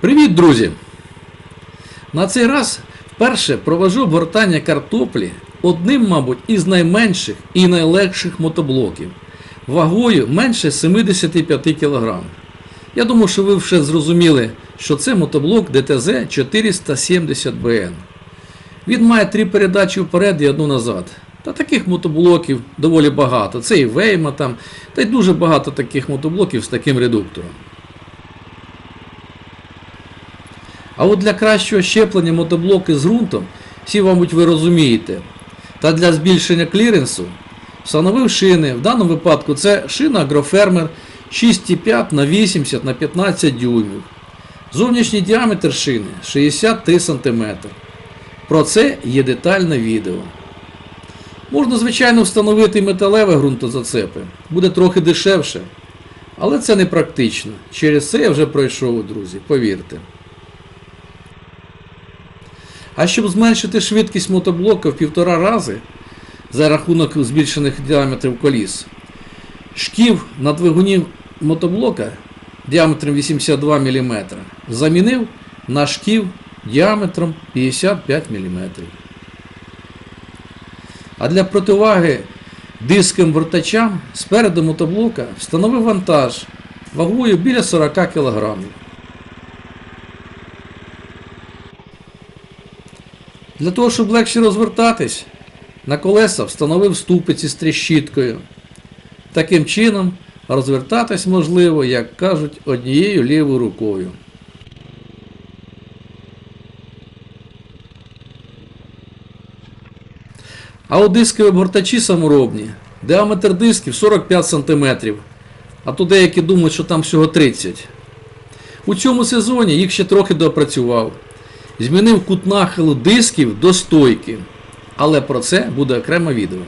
Привіт, друзі! На цей раз вперше провожу обгортання картоплі одним, мабуть, із найменших і найлегших мотоблоків вагою менше 75 кг. Я думаю, що ви вже зрозуміли, що це мотоблок ДТЗ 470 bn Він має три передачі вперед і одну назад. Та таких мотоблоків доволі багато. Це і Вейма там, та й дуже багато таких мотоблоків з таким редуктором. А от для кращого щеплення мотоблоки з ґрунтом, всі, мабуть, ви розумієте, та для збільшення кліренсу встановив шини. В даному випадку це шина Агрофермер 6,5 на 80 на 15 дюймів. Зовнішній діаметр шини 63 см. Про це є детальне відео. Можна, звичайно, встановити і металеве ґрунтозацепи. Буде трохи дешевше. Але це не практично. Через це я вже пройшов, друзі, повірте. А щоб зменшити швидкість мотоблока в півтора рази за рахунок збільшених діаметрів коліс, шків на двигуні мотоблока діаметром 82 мм замінив на шків діаметром 55 мм. А для противаги диским вертачам спереду мотоблока встановив вантаж вагою біля 40 кг. Для того, щоб легше розвертатись, на колеса встановив ступиці з тріщіткою. Таким чином, розвертатись можливо, як кажуть, однією лівою рукою. А от дискові обгортачі саморобні, діаметр дисків 45 см, а то деякі думають, що там всього 30 У цьому сезоні їх ще трохи доопрацював. Змінив кут нахилу дисків до стойки. Але про це буде окреме відео.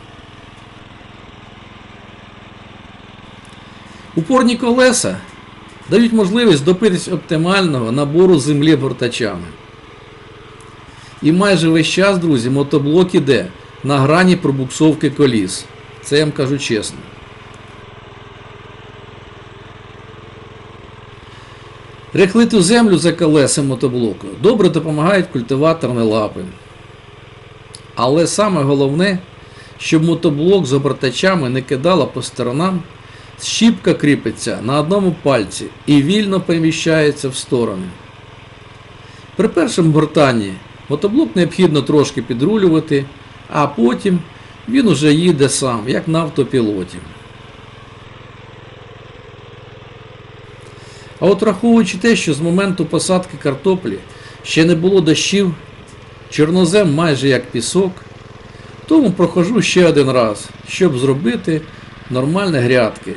Упорні колеса дають можливість добитись оптимального набору землі гортачами. І майже весь час, друзі, мотоблок іде на грані пробуксовки коліс. Це я вам кажу чесно. Рехлиту землю за колеса мотоблоку добре допомагають культиваторні лапи. Але саме головне, щоб мотоблок з обертачами не кидала по сторонам, щіпка кріпиться на одному пальці і вільно переміщається в сторони. При першому гортанні мотоблок необхідно трошки підрулювати, а потім він уже їде сам, як на автопілоті. А от враховуючи те, що з моменту посадки картоплі ще не було дощів, чорнозем майже як пісок, тому прохожу ще один раз, щоб зробити нормальні грядки.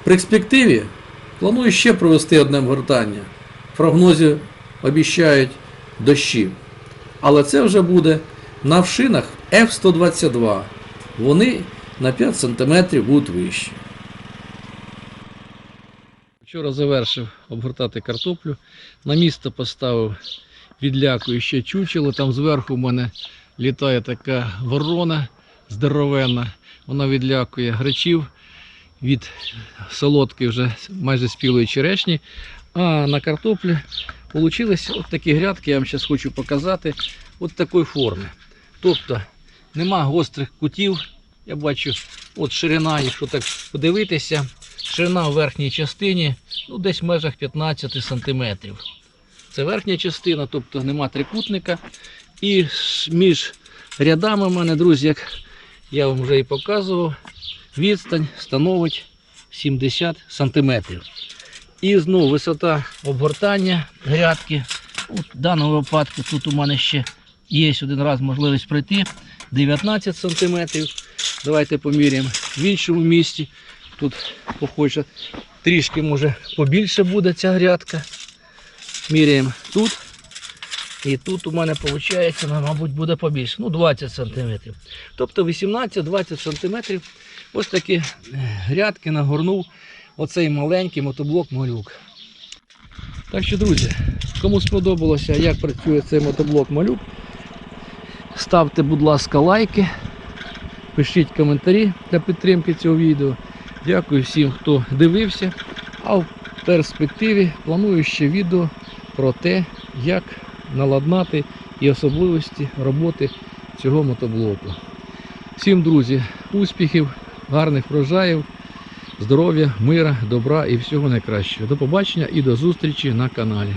В перспективі планую ще провести одне гортання. В прогнозі обіщають дощі. Але це вже буде на вшинах F122. Вони на 5 см будуть вищі. Вчора завершив обгортати картоплю. На місто поставив відлякою ще чучело. Там зверху в мене літає така ворона здоровенна. Вона відлякує грачів від солодкої вже майже спілої черешні. А на картоплі вийшли от такі грядки, я вам зараз хочу показати, от такої форми. Тобто нема гострих кутів. Я бачу, от ширина, якщо так подивитися, ширина в верхній частині ну, десь в межах 15 см. Це верхня частина, тобто нема трикутника. І між рядами в мене, друзі, як я вам вже і показував, відстань становить 70 см. І знову висота обгортання грядки. От в даному випадку тут у мене ще є один раз можливість пройти 19 см. Давайте поміряємо в іншому місці. Тут похоже трішки може побільше буде ця грядка. Міряємо тут. І тут у мене виходить, мабуть, буде побільше. Ну, 20 см. Тобто 18-20 см. Ось такі е, грядки нагорнув оцей маленький мотоблок малюк. Так що, друзі, кому сподобалося, як працює цей мотоблок малюк, ставте, будь ласка, лайки, пишіть коментарі для підтримки цього відео. Дякую всім, хто дивився. А в перспективі планую ще відео про те, як наладнати і особливості роботи цього мотоблоку. Всім, друзі, успіхів, гарних врожаїв, здоров'я, мира, добра і всього найкращого. До побачення і до зустрічі на каналі.